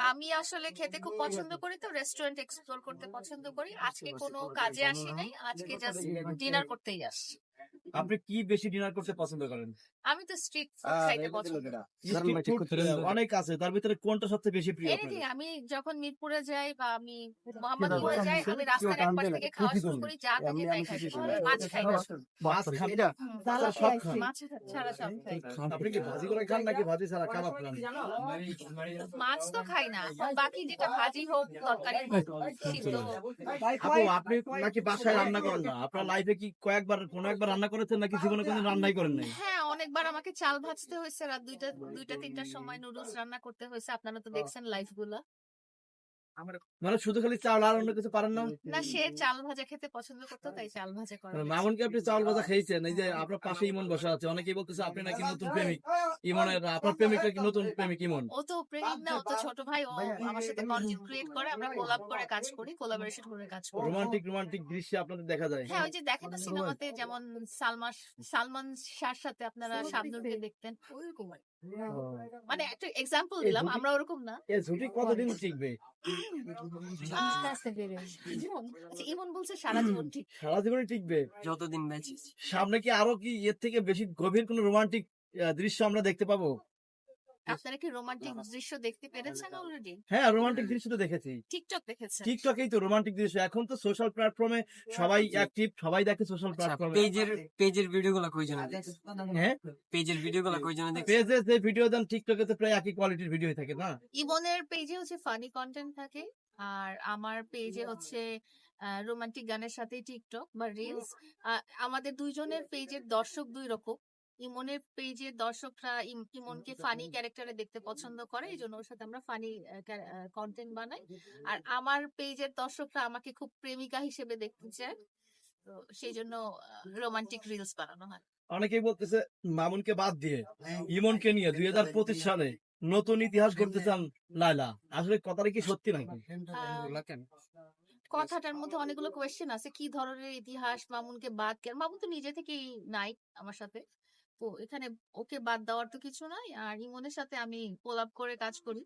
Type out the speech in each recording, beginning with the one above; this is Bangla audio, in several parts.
আমি আসলে খেতে খুব পছন্দ করি তো রেস্টুরেন্ট এক্সপ্লোর করতে পছন্দ করি। আজকে কোনো কাজে আসি নাই আজকে জাস্ট ডিনার করতেই আসছি। আপনি কি বেশি ডিনার করতে পছন্দ করেন? আমি তো স্ট্রিট ফুড খাইতে পছন্দ অনেক আছে তার ভিতরে কোনটা সবচেয়ে বেশি প্রিয়? এনিথিং আমি যখন মিরপুরে যাই বা আমি মোহাম্মদপুরে যাই আমি রাস্তার একপাশ থেকে খাওয়া শুরু করি যা থাকে তাই খাই। মাছ খাই। মাছ তাহলে সব খান মাছ ছাড়া সব খাই। আপনি কি ভাজি করে খান নাকি? ভাজি ছাড়া কাবাব খান মাছ তো খাই না বাকি যেটা ভাজি হোক তরকারি হোক সিদ্ধ আপু আপনি নাকি বাসায় রান্না করেন না? আপনার লাইফে কি কয়েকবার কোনো একবার রান্না করেছেন নাকি? জীবনে কোনো রান্নাই করেন নাই? হ্যাঁ অনেকবার আমাকে চাল ভাজতে হয়েছে রাত দুইটা দুইটা তিনটার সময় নুডলস রান্না করতে হয়েছে। আপনারা তো দেখছেন লাইফগুলো। মানে শুধু খালি চাল আর অন্য কিছু পারেন না? না সে চাল ভাজা খেতে পছন্দ করতো তাই চাল ভাজা করা মানে মামুন কি আপনি চাল ভাজা খেয়েছেন এই যে আপনার পাশে ইমন বসা আছে অনেকেই বলতেছে আপনি নাকি নতুন প্রেমিক। ইমনের আপনার প্রেমিক নাকি নতুন প্রেমিক ইমন? ও তো প্রেমিক না ও তো ছোট ভাই ও আমার সাথে কন্টেন্ট ক্রিয়েট করে আমরা কোলাব করে কাজ করি কোলাবোরেশন করে কাজ করি। রোমান্টিক রোমান্টিক দৃশ্যে আপনাদের দেখা যায়। হ্যাঁ ওই যে দেখেন না সিনেমাতে যেমন সালমান সালমান শাহর সাথে আপনারা শাবনুরকে দেখতেন। ওইরকম। মানে একটা এক্সাম্পল দিলাম আমরা ওরকম না? ছুটি কতদিন টিকবে? আচ্ছা, ইমন বলছে সারা জীবন ঠিক সারা জীবন টিকবে? যতদিন বেঁচে সামনে কি আরও কি এর থেকে বেশি গভীর কোন রোমান্টিক দৃশ্য আমরা দেখতে পাবো? আপনারা কি রোমান্টিক দৃশ্য দেখতে পেরেছেন অলরেডি হ্যাঁ রোমান্টিক দৃশ্য তো দেখেছি। টিকটক দেখেছেন। টিকটকেই তো রোমান্টিক দৃশ্য। এখন তো সোশ্যাল প্ল্যাটফর্মে সবাই অ্যাক্টিভ সবাই দেখে সোশ্যাল প্ল্যাটফর্মে পেজের পেজের ভিডিও গুলা কই জন্য হ্যাঁ? পেজের ভিডিও গুলা কই জন্য দেখছি পেজে যে ভিডিও দেন টিকটকে তো প্রায় একই কোয়ালিটির ভিডিও থাকে না? ইমনের পেজে হচ্ছে ফানি কন্টেন্ট থাকে আর আমার পেজে হচ্ছে রোমান্টিক গানের সাথে টিকটক বা রিলস আমাদের দুইজনের পেজের দর্শক দুই রকম। ইমনের পেজের দর্শকরা ইমনকে ফানি ক্যারেক্টারে দেখতে পছন্দ করে এই জন্য ওর সাথে আমরা ফানি কন্টেন্ট বানাই। আর আমার পেজের দর্শকরা আমাকে খুব প্রেমিকা হিসেবে দেখতে চায় তো সেই জন্য রোমান্টিক রিলস বানানো হয়। অনেকেই বলতেছে মামুনকে বাদ দিয়ে ইমনকে নিয়ে দুই হাজার পঁচিশ সালে নতুন ইতিহাস করতে চান লাইলা আসলে কথাটা কি সত্যি নাকি? কথাটার মধ্যে অনেকগুলো কোয়েশ্চেন আছে। কি ধরনের ইতিহাস মামুনকে বাদ কেন মামুন তো নিজে থেকেই নাই আমার সাথে। এখানে ওকে বাদ দেওয়ার তো কিছু নাই। আর ইমনের সাথে আমি কোলাপ করে কাজ করি।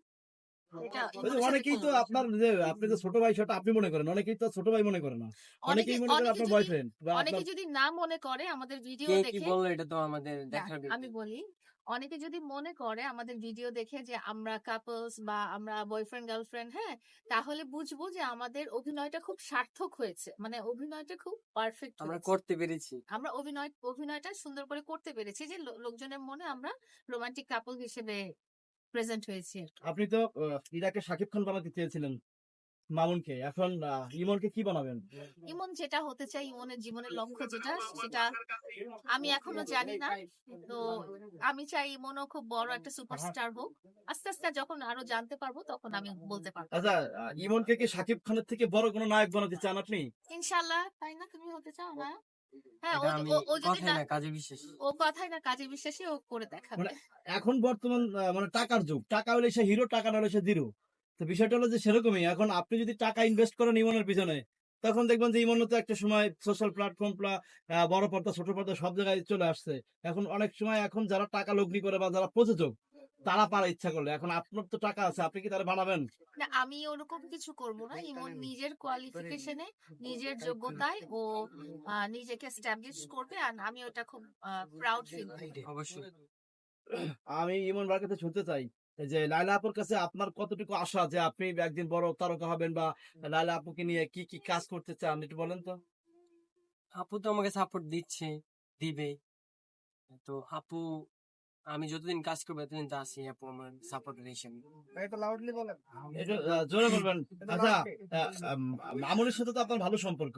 ইমনের সাথে অনেকেই তো আপনার যে আপনি যে ছোট ভাই সেটা আপনি মনে করেন। অনেকেই তো ছোট ভাই মনে করে না। অনেকেই মনে করে আপনার বয়ফ্রেন্ড অনেকে যদি না মনে করে আমাদের ভিডিও দেখে কি বলল এটা তো আমাদের দেখার আমি বলি অনেকে যদি মনে করে আমাদের ভিডিও দেখে যে আমরা কাপলস বা আমরা বয়ফ্রেন্ড গার্লফ্রেন্ড হ্যাঁ তাহলে বুঝব যে আমাদের অভিনয়টা খুব সার্থক হয়েছে। মানে অভিনয়টা খুব পারফেক্ট আমরা করতে পেরেছি। আমরা অভিনয় অভিনয়টা সুন্দর করে করতে পেরেছি যে লোকজনের মনে আমরা রোমান্টিক কাপল হিসেবে প্রেজেন্ট হয়েছি আপনি তো আহ, ইরাকে শাকিব খান বানাতে চেয়েছিলেন। মামুনকে এখন ইমনকে কি বানাবেন? ইমন যেটা হতে চাই ইমনের জীবনের লক্ষ্য যেটা সেটা আমি এখনও জানি না। তো আমি চাই ইমনও খুব বড় একটা সুপারস্টার হোক। আস্তে আস্তে যখন আরও জানতে পারব তখন আমি বলতে পারব। আচ্ছা ইমনকে কি শাকিব খানের থেকে বড় কোনো নায়ক বানাতে চান আপনি? ইনশাল্লাহ তাই না? তুমি হতে চাও না হ্যাঁ কথাই না না কাজে বিশ্বাস। ও কথাই না কাজে বিশ্বাসী ও করে দেখাবে। মানে এখন বর্তমান আহ, মানে টাকার যুগ। টাকা হলে সে হিরো টাকা না হলে সে জিরো। তো বিষয়টা হলো যে সেরকমই। এখন আপনি যদি টাকা ইনভেস্ট করেন ইমনের পিছনে তখন দেখবেন যে ইমন তো একটা সময় সোশ্যাল প্ল্যাটফর্ম বড় পর্দা ছোট পর্দা সব জায়গায় চলে আসছে। এখন অনেক সময় এখন যারা টাকা লগ্নি করে বা যারা প্রযোজক তারা পারা ইচ্ছা করলে। এখন আপনার তো টাকা আছে আপনি কি তারা বানাবেন? না আমি ওরকম কিছু করব না। ইমন নিজের কোয়ালিফিকেশনে নিজের যোগ্যতায় ও নিজেকে স্ট্যাবলিশ করবে আর আমি ওটা খুব প্রাউড ফিল অবশ্যই। আমি ইমন বার কাছে শুনতে চাই। যে লাইলা আপুর কাছে আপনার কতটুকু আশা যে আপনি একদিন বড় তারকা হবেন বা লাইলা আপুকে নিয়ে কি কি কাজ করতে চান একটু বলেন তো? আপু তো আমাকে সাপোর্ট দিচ্ছে দিবে। তো আপু আমি যতদিন কাজ করব ততদিন তো আসি আপু আমার সাপোর্টার হিসেবে একটু আহ, জোরে বলবেন। আচ্ছা মামুনের সাথে তো আপনার ভালো সম্পর্ক।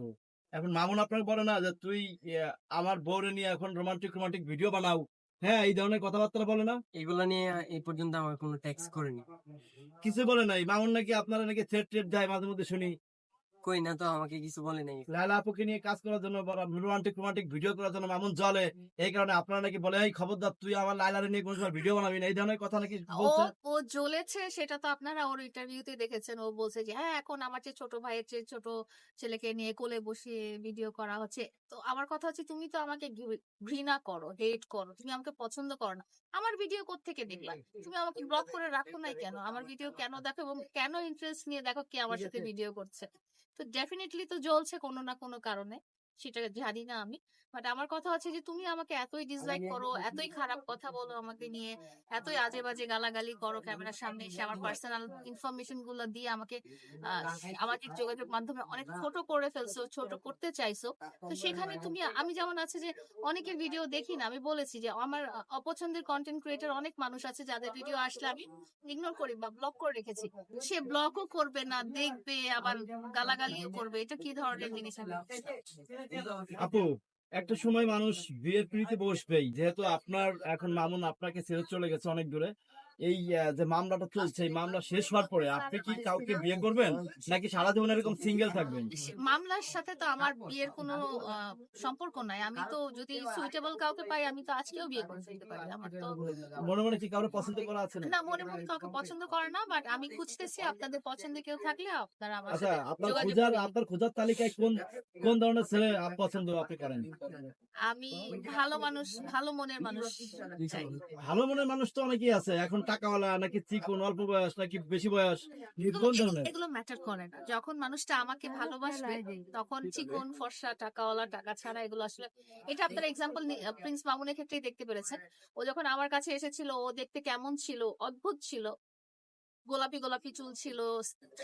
এখন মামুন আপনাকে বলে না যে তুই আমার বউরে নিয়ে এখন রোমান্টিক রোমান্টিক ভিডিও বানাও। হ্যাঁ এই ধরনের কথাবার্তা বলে না। এগুলা নিয়ে এই পর্যন্ত আমার কোনো ট্যাক্স করেনি। কিছু বলে নাই। মামুন নাকি আপনারা নাকি থ্রেট ট্রেট দেয় মাঝে মধ্যে শুনি। কই না তো আমাকে কিছু বলে নাই। লায়লা আপুকে নিয়ে কাজ করার জন্য রোমান্টিক রোমান্টিক ভিডিও করার জন্য মামুন জলে। এই কারণে আপনারা নাকি বলে এই খবরদার তুই আমার নিয়ে কোনো সময় ভিডিও বানাবি না। এই ধরনের কথা নাকি ও জ্বলেছে সেটা তো আপনারা ওর ইন্টারভিউতে দেখেছেন। ও বলছে যে হ্যাঁ এখন আমার চেয়ে ছোট ভাইয়ের চেয়ে ছোট ছেলেকে নিয়ে কোলে বসিয়ে ভিডিও করা হচ্ছে তো আমার কথা হচ্ছে তুমি তো আমাকে ঘৃণা করো হেট করো তুমি আমাকে পছন্দ করো না। আমার ভিডিও থেকে দেখবা? তুমি আমাকে ব্লক করে রাখো নাই কেন? আমার ভিডিও কেন দেখো এবং কেন ইন্টারেস্ট নিয়ে দেখো কে আমার সাথে ভিডিও করছে? তো ডেফিনেটলি তো জ্বলছে কোনো না কোনো কারণে। সেটা জানি না আমি। বাট আমার কথা হচ্ছে যে তুমি আমাকে এতই ডিসলাইক করো এতই খারাপ কথা বলো আমাকে নিয়ে এতই আজে বাজে গালাগালি করো ক্যামেরার সামনে এসে আমার পার্সোনাল ইনফরমেশনগুলো দিয়ে আমাকে আহ, সামাজিক যোগাযোগ মাধ্যমে অনেক ছোট করে ফেলছো ছোট করতে চাইছো। তো সেখানে তুমি আমি যেমন আছে যে অনেকের ভিডিও দেখি না আমি বলেছি যে আমার অপছন্দের কন্টেন্ট ক্রিয়েটর অনেক মানুষ আছে যাদের ভিডিও আসলে আমি ইগনোর করি বা ব্লক করে রেখেছি। সে ব্লকও করবে না দেখবে আবার গালাগালিও করবে। এটা কি ধরনের জিনিস আমি আপু একটা সময় মানুষ বিয়ের পিড়িতে বসবেই। যেহেতু আপনার এখন মামুন আপনাকে ছেড়ে চলে গেছে অনেক দূরে। এই যে মামলাটা চলছে এই মামলা শেষ হওয়ার পরে আপনি কি কাউকে বিয়ে করবেন নাকি সারা জীবন এরকম সিঙ্গেল থাকবেন? মামলার সাথে তো আমার বিয়ের কোনো সম্পর্ক নাই। আমি তো যদি সুইটেবল কাউকে পাই আমি তো আজকেও বিয়ে করে ফেলতে পারি। আমার তো মনে মনে কি কাউকে পছন্দ করা আছে না মনে মনে কাউকে পছন্দ করে না বাট আমি খুঁজতেছি আপনাদের পছন্দের কেউ থাকলে আপনারা আমার আচ্ছা আপনার খোঁজার আপনার খোঁজার তালিকায় কোন কোন ধরনের ছেলে আপ- পছন্দ আপনি করেন? আমি ভালো মানুষ ভালো মনের মানুষ চাই। ভালো মনের মানুষ তো অনেকেই আছে এখন টাকাওয়ালা নাকি চিকন অল্প বয়স নাকি বেশি বয়স? কোন ধরনের। এগুলো ম্যাটার করে না। যখন মানুষটা আমাকে ভালোবাসবে তখন চিকন ফর্সা টাকাওয়ালা টাকা ছাড়া এগুলো আসলে এটা আপনারা এক্সাম্পল প্রিন্স মামুনের ক্ষেত্রেই দেখতে পেরেছেন। ও যখন আমার কাছে এসেছিল ও দেখতে কেমন ছিল অদ্ভুত ছিল। গোলাপি গোলাপি চুল ছিল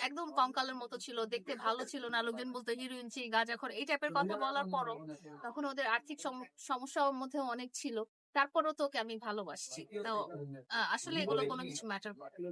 একদম কঙ্কালের মতো ছিল দেখতে ভালো ছিল না লোকজন বলতো হিরোইন ছি গাঁজাখর। এই টাইপের কথা বলার পরও তখন ওদের আর্থিক সম- সমস্যার মধ্যে অনেক ছিল। তারপরও তোকে আমি ভালোবাসছি আসলে এগুলো কোনো কিছু ম্যাটার করে না।